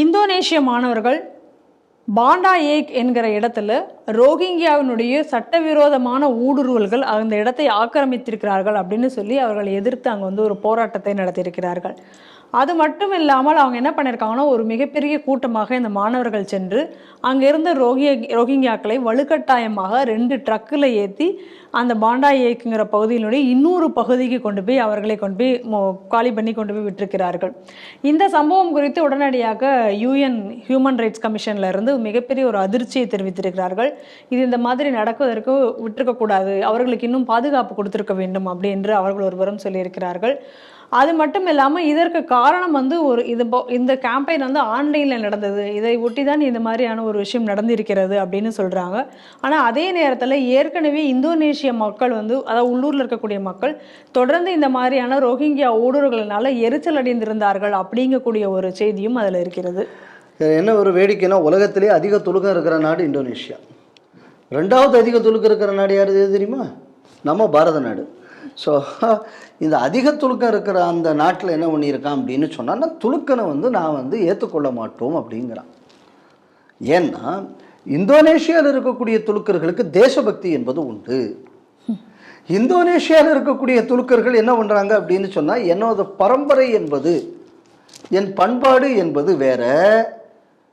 இந்தோனேஷிய மாணவர்கள் பாண்டா ஏக் என்கிற இடத்துல ரோஹிங்கியாவினுடைய சட்டவிரோதமான ஊடுருவல்கள் அந்த இடத்தை ஆக்கிரமித்திருக்கிறார்கள் அப்படின்னு சொல்லி அவர்கள் எதிர்த்து அங்கே வந்து ஒரு போராட்டத்தை நடத்தியிருக்கிறார்கள். அது மட்டும் இல்லாமல் அவங்க என்ன பண்ணியிருக்காங்கன்னா ஒரு மிகப்பெரிய கூட்டமாக இந்த மாணவர்கள் சென்று அங்கிருந்த ரோகிய ரோஹிங்கியாக்களை வலுக்கட்டாயமாக ரெண்டு ட்ரக்கில் ஏற்றி அந்த பாண்டா ஏக்குங்கிற பகுதியினுடைய இன்னொரு பகுதிக்கு கொண்டு போய் அவர்களை கொண்டு போய் காலி பண்ணி கொண்டு போய் விட்டிருக்கிறார்கள். இந்த சம்பவம் குறித்து உடனடியாக யூஎன் ஹியூமன் ரைட்ஸ் கமிஷனில் இருந்து மிகப்பெரிய ஒரு அதிர்ச்சியை தெரிவித்திருக்கிறார்கள். இது இந்த மாதிரி நடக்குவதற்கு விட்டிருக்கக்கூடாது. அவர்களுக்கு இன்னும் பாதுகாப்பு கொடுத்திருக்க வேண்டும் அப்படி என்று அவர்கள் ஒருவரும் சொல்லியிருக்கிறார்கள். அது மட்டும் இல்லாமல் இதற்கு காரணம் வந்து ஒரு இது போ- இந்த கேம்பெயின் வந்து ஆன்லைனில் நடந்தது. இதை ஒட்டி தான் இந்த மாதிரியான ஒரு விஷயம் நடந்திருக்கிறது அப்படின்னு சொல்கிறாங்க ஆனால் அதே நேரத்தில் ஏற்கனவே இந்தோனேஷிய மக்கள் வந்து அதாவது உள்ளூரில் இருக்கக்கூடிய மக்கள் தொடர்ந்து இந்த மாதிரியான ரோஹிங்கியா ஊடுருவல்களால எரிச்சல் அடைந்திருந்தார்கள் அப்படிங்கக்கூடிய ஒரு செய்தியும் அதில் இருக்கிறது. என்ன ஒரு வேடிக்கைனா உலகத்திலே அதிக துலுக்கம் இருக்கிற நாடு இந்தோனேஷியா. ரெண்டாவது அதிக துலுக்கம் இருக்கிற நாடு யார் தெரியுமா? நம்ம பாரத நாடு. ஸோ இந்த அதிக துலுக்கம் இருக்கிற அந்த நாட்டில் என்ன பண்ணியிருக்கான் அப்படின்னு சொன்னால் துலுக்கனை வந்து நான் வந்து ஏற்றுக்கொள்ள மாட்டோம் அப்படிங்கிறான். ஏன்னா இந்தோனேஷியாவில் இருக்கக்கூடிய துலுக்கர்களுக்கு தேசபக்தி என்பது உண்டு. இந்தோனேஷியாவில் இருக்கக்கூடிய துலுக்கர்கள் என்ன பண்ணுறாங்க அப்படின்னு சொன்னால் என்னோட பரம்பரை என்பது என் பண்பாடு என்பது வேற.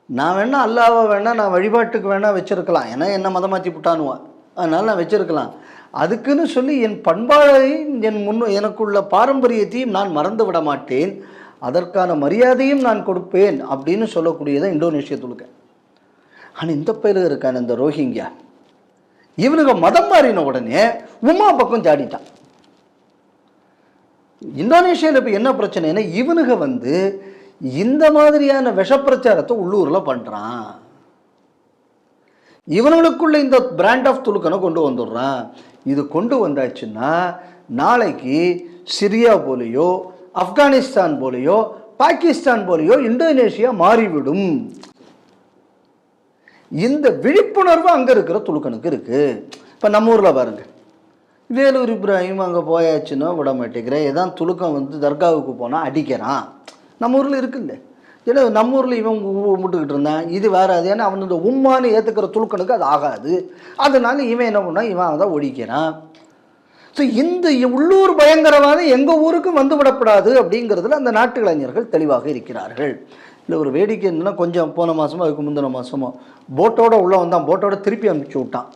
நான் வேணா அல்லாவை வேணா நான் வழிபாட்டுக்கு வேணா வச்சிருக்கலாம். ஏன்னா என்ன மதம் மாற்றி விட்டானுவான் அதனால் நான் வச்சிருக்கலாம். அதுக்குன்னு சொல்லி என் பண்பாடையும் என் முன் எனக்குள்ள பாரம்பரியத்தையும் நான் மறந்து விட மாட்டேன். அதற்கான மரியாதையும் நான் கொடுப்பேன் அப்படின்னு சொல்லக்கூடியதான் இந்தோனேஷிய துலுக்க. ஆனால் இந்த பேர் இருக்கான இந்த ரோஹிங்கியா இவனுங்க மதம் மாறின உடனே உமா பக்கம் ஜாடிட்டான். இந்தோனேஷியாவில் இப்போ என்ன பிரச்சனைனா இவனுங்க வந்து இந்த மாதிரியான விஷப்பிரச்சாரத்தை உள்ளூரில் பண்ணுறான் இவனுங்களுக்குள்ள இந்த பிராண்ட் ஆஃப் துலுக்கனை கொண்டு வந்துடுறான். இது கொண்டு வந்தாச்சுன்னா நாளைக்கு சிரியா போலேயோ ஆப்கானிஸ்தான் போலேயோ பாகிஸ்தான் போலேயோ இந்தோனேஷியா மாறிவிடும். இந்த விழிப்புணர்வு அங்கே இருக்கிற துலுக்கனுக்கு இருக்குது இப்போ நம்ம ஊரில் பாருங்கள் வேலூர் இப்ராஹிம் அங்கே போயாச்சுன்னா விட மாட்டேங்கிறேன் ஏதான் துலுக்கம் வந்து தர்காவுக்கு போனால் அடிக்கிறான். நம்ம ஊரில் இருக்குல்ல. ஏன்னா நம்ம ஊரில் இவன் முட்டுக்கிட்டு இருந்தான். இது வேறாது ஏன்னா அவன் இந்த உம்மானு ஏற்றுக்கிற துளுக்கனுக்கு அது ஆகாது. அதனால இவன் என்ன பண்ணான்? இவன் அதை ஒழிக்கிறான். ஸோ இந்த உள்ளூர் பயங்கரவாதம் எங்கள் ஊருக்கு வந்து விடப்படாது அப்படிங்கிறதுல அந்த நாட்டு இளைஞர்கள் தெளிவாக இருக்கிறார்கள். இல்லை ஒரு வேடிக்கை என்னன்னா கொஞ்சம் போன மாதமோ அதுக்கு முந்தின மாதமோ போட்டோட உள்ளே வந்தான். போட்டோட திருப்பி அனுப்பிச்சி விட்டான்.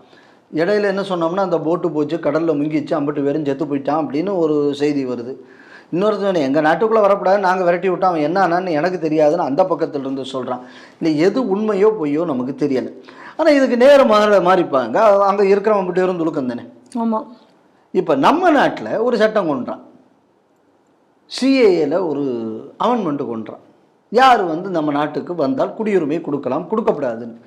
இடையில என்ன சொன்னோம்னா அந்த போட்டு போச்சு கடலில் முங்கிச்சு அம்பிட்டு வெறும் செத்து போயிட்டான் அப்படின்னு ஒரு செய்தி வருது. இன்னொருத்தன் எங்கள் நாட்டுக்குள்ளே வரக்கூடாது நாங்கள் விரட்டி விட்டோம் அவன் என்ன ஆனான்னு எனக்கு தெரியாதுன்னு அந்த பக்கத்துல இருந்து சொல்கிறான் இல்லை எது உண்மையோ பொய்யோ நமக்கு தெரியலை. ஆனால் இதுக்கு நேரம் மாற மாறிப்பாங்க. அங்கே இருக்கிறவன் மட்டும் இருந்து துலுக்கம் தானே? ஆமாம் இப்போ நம்ம நாட்டில் ஒரு சட்டம் கொண்டுறான் சிஏஏல ஒரு அமெண்ட்மெண்ட்டு கொண்டுறான் யார் வந்து நம்ம நாட்டுக்கு வந்தால் குடியுரிமை கொடுக்கலாம் கொடுக்கப்படாதுன்னு.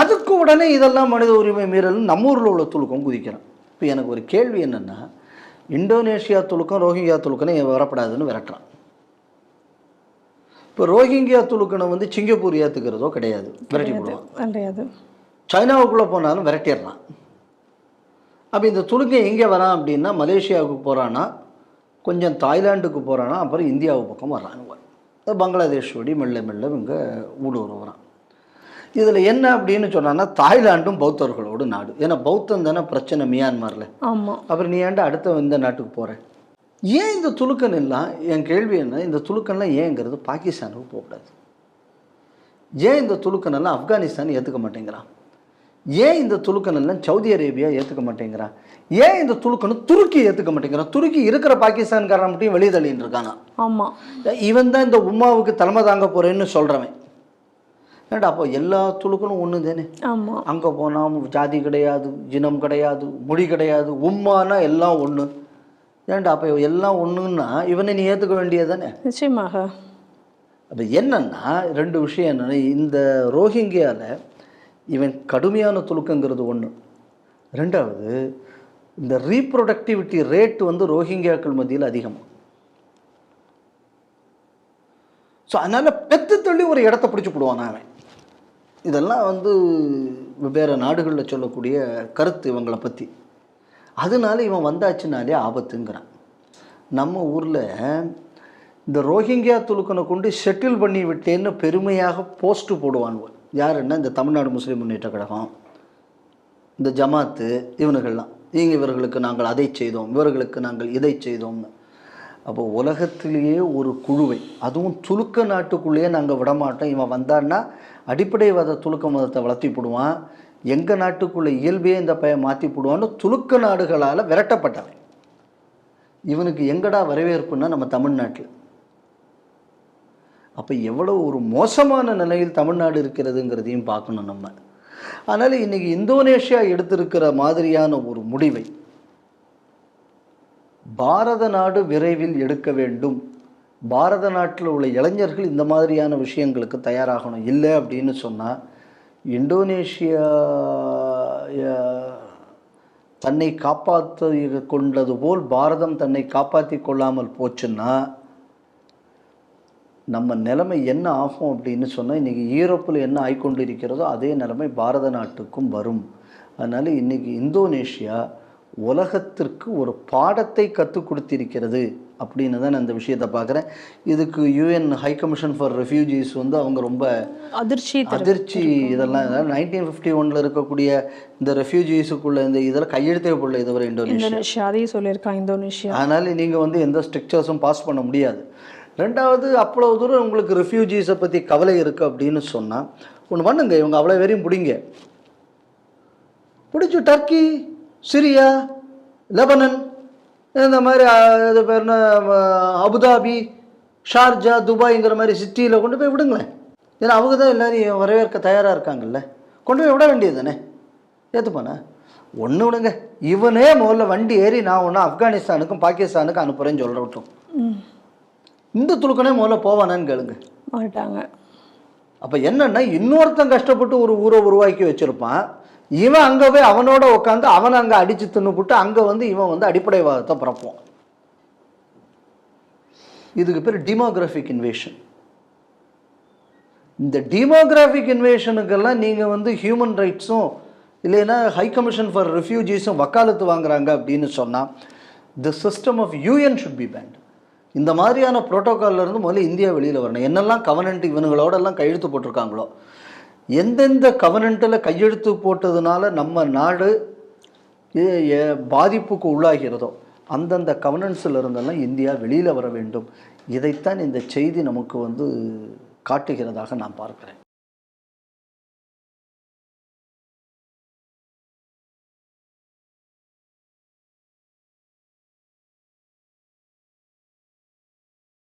அதுக்கு உடனே இதெல்லாம் மனித உரிமை மீறல் நம்ம ஊரில் உள்ள துலுக்கம் குதிக்கிறான். இப்போ எனக்கு ஒரு கேள்வி என்னென்னா இந்தோனேஷியா துலுக்கம் ரோஹிங்கியா துலுக்கனை வரப்படாதுன்னு விரட்டுறான். இப்போ ரோஹிங்கியா துலுக்கனை வந்து சிங்கப்பூர் ஏற்றுக்கிறதோ கிடையாது விரட்டி கிடையாது சைனாவுக்குள்ளே போனாலும் விரட்டிடுறான் அப்போ இந்த துலுக்கை எங்கே வரான் அப்படின்னா மலேசியாவுக்கு போகிறான்னா கொஞ்சம் தாய்லாந்துக்கு போகிறானா அப்புறம் இந்தியாவு பக்கம் வர்றானுங்க பங்களாதேஷ் வழி மெல்ல மெல்ல இங்கே ஊடுருவ வரான் இதில் என்ன அப்படின்னு சொன்னான்னா தாய்லாண்டும் பௌத்தர்களோடு நாடு. ஏன்னா பௌத்தம் தானே பிரச்சனை மியான்மரில். ஆமாம் அப்புறம் நீ ஏன்டா அடுத்த இந்த நாட்டுக்கு போகிற ஏன் இந்த துலுக்கன் எல்லாம் என் கேள்வி என்ன? இந்த துலுக்கன்லாம் ஏங்கிறது பாகிஸ்தானுக்கு போகக்கூடாது. ஏன் இந்த துலுக்கன் எல்லாம் ஆப்கானிஸ்தான் ஏற்றுக்க மாட்டேங்கிறான்? ஏன் இந்த துலுக்கன் எல்லாம் சவுதி அரேபியா ஏற்றுக்க மாட்டேங்கிறான்? ஏன் இந்த துலுக்கனை துருக்கி ஏற்றுக்க மாட்டேங்கிறான்? துருக்கி இருக்கிற பாகிஸ்தான்காரன் மட்டும் வெளியே தள்ளின்னு இருக்கானா? ஆமாம் இவன் தான் இந்த உமாவுக்கு தலைமை தாங்க போகிறேன்னு சொல்கிறவன் ஏன்டா அப்போ எல்லா துலுக்கனும் ஒன்று தானே ஆமாம் அங்கே போனால் ஜாதி கிடையாது ஜினம் கிடையாது மொழி கிடையாது உம்மானா எல்லாம் ஒன்று ஏன்டா அப்போ எல்லாம் ஒன்றுன்னா இவனை நீ ஏற்றுக்க வேண்டியது தானே நிச்சயமாக. அப்போ என்னன்னா ரெண்டு விஷயம் என்னென்னா இந்த ரோஹிங்கியாவில் இவன் கடுமையான துலுக்கங்கிறது ஒன்று ரெண்டாவது இந்த ரீப்ரொடக்டிவிட்டி ரேட் வந்து ரோஹிங்கியாக்கள் மத்தியில் அதிகமாக ஸோ அதனால் பெத்து தள்ளி ஒரு இடத்த பிடிச்சி போடுவான் அவன். இதெல்லாம் வந்து வெவ்வேறு நாடுகளில் சொல்லக்கூடிய கருத்து இவங்களை பற்றி அதனால இவன் வந்தாச்சுனாலே ஆபத்துங்கிறான். நம்ம ஊரில் இந்த ரோஹிங்கியா துலுக்கனை கொண்டு செட்டில் பண்ணி விட்டேன்னு பெருமையாக போஸ்ட்டு போடுவானுவ யாருன்னா இந்த தமிழ்நாடு முஸ்லீம் முன்னேற்ற கழகம் இந்த ஜமாத்து இவனுகள்லாம். நீங்கள் இவர்களுக்கு நாங்கள் அதை செய்தோம் இவர்களுக்கு நாங்கள் இதை செய்தோம்னு. அப்போ உலகத்திலேயே ஒரு குழுவை அதுவும் துலுக்க நாட்டுக்குள்ளேயே நாங்கள் விடமாட்டோம். இவன் வந்தான்னா அடிப்படைவாத துலுக்க மதத்தை வளர்த்தி போடுவான் எங்கள் நாட்டுக்குள்ளே இயல்பையே இந்த பையன் மாற்றி போடுவான்னு துலுக்க நாடுகளால் விரட்டப்பட்டவன். இவனுக்கு எங்கடா வரவேற்புன்னா நம்ம தமிழ்நாட்டில். அப்போ எவ்வளோ ஒரு மோசமான நிலையில் தமிழ்நாடு இருக்கிறதுங்கிறதையும் பார்க்கணும் நம்ம. அதனால் இன்றைக்கி இந்தோனேஷியா எடுத்திருக்கிற மாதிரியான ஒரு முடிவை பாரத நாடு விரைவில் எடுக்க வேண்டும். பாரத நாட்டில் உள்ள இளைஞர்கள் இந்த மாதிரியான விஷயங்களுக்கு தயாராகணும். இல்லை அப்படின்னு சொன்னால் இந்தோனேஷியா தன்னை காப்பாற்றி கொண்டது போல் பாரதம் தன்னை காப்பாற்றி கொள்ளாமல் போச்சுன்னா நம்ம நிலைமை என்ன ஆகும் அப்படின்னு சொன்னால் இன்றைக்கி ஈரோப்பில் என்ன ஆய்கொண்டு இருக்கிறதோ அதே நிலைமை பாரத நாட்டுக்கும் வரும். அதனால் இன்றைக்கி இந்தோனேஷியா உலகத்திற்கு ஒரு பாடத்தை கற்றுக் கொடுத்திருக்கிறது அப்படின்னு தான் நான் இந்த விஷயத்தை பார்க்குறேன். இதுக்கு UN high commission for refugees வந்து அவங்க ரொம்ப அதிர்ச்சி தரு- அதிர்ச்சி இதெல்லாம். நைன்டீன் ஃபிஃப்டி ஒனில் இருக்கக்கூடிய இந்த ரெஃப்யூஜிஸுக்குள்ள இந்த இதில் கையெழுத்தே போடல இதுவரை இந்தோனேஷியா. அதையும் சொல்லியிருக்கான் இந்தோனேஷியா. அதனால் நீங்கள் வந்து எந்த ஸ்ட்ரக்சர்ஸும் பாஸ் பண்ண முடியாது. ரெண்டாவது அவ்வளோ தூரம் உங்களுக்கு ரெஃப்யூஜிஸை பற்றி கவலை இருக்குது அப்படின்னு சொன்னால் ஒன்று பண்ணுங்க இவங்க அவ்வளோ வரையும் பிடிங்க. பிடிச்சி டர்க்கி சிரியா லெபனன் இந்த மாதிரி இது பேர் என்ன அபுதாபி ஷார்ஜா துபாய்ங்கிற மாதிரி சிட்டியில் கொண்டு போய் விடுங்களேன். ஏன்னா அவங்க தான் எல்லாரையும் வரவேற்க தயாராக இருக்காங்கல்ல. கொண்டு போய் விட வேண்டியது தானே ஏற்றுப்பானே ஒன்று விடுங்க. இவனே முதல்ல வண்டி ஏறி நான் ஒன்று ஆப்கானிஸ்தானுக்கும் பாகிஸ்தானுக்கும் அனுப்புகிறேன்னு சொல்கிறட்டும் ம். இந்த துலுக்கனே முதல்ல போவானான்னு கேளுங்க. மாட்டாங்க. அப்போ என்னன்னா இன்னொருத்தன் கஷ்டப்பட்டு ஒரு ஊரை உருவாக்கி வச்சிருப்பான். இவன் அங்கே போய் அவனோட உட்காந்து அவனை அங்கே அடித்து தின்னுபுட்டு அங்கே வந்து இவன் வந்து அடிப்படைவாதத்தை பிறப்பான் இதுக்கு பேர் டிமோகிராஃபிக் இன்வேஷன் இந்த டிமோகிராஃபிக் இன்வேஷனுக்கெல்லாம் நீங்கள் வந்து ஹியூமன் ரைட்ஸும் இல்லைன்னா ஹை கமிஷன் ஃபார் ரெஃப்யூஜிஸும் வக்காலத்து வாங்குறாங்க அப்படின்னு சொன்னால் the system of UN should be banned இந்த மாதிரியான புரோட்டோகால்ல இருந்து முதல்ல இந்தியா வெளியில் வரணும். என்னெல்லாம் கவனன்ட் இவனுங்களோடெல்லாம் கையெழுத்து போட்டிருக்காங்களோ எந்தெந்த கவனன்ட்டில் கையெழுத்து போட்டதுனால நம்ம நாடு பாதிப்புக்கு உள்ளாகிறதோ அந்தந்த கவர்னன்ஸில் இருந்தெல்லாம் இந்தியா வெளியில் வர வேண்டும். இதைத்தான் இந்த செய்தி நமக்கு வந்து காட்டுகிறதாக நான் பார்க்கிறேன்.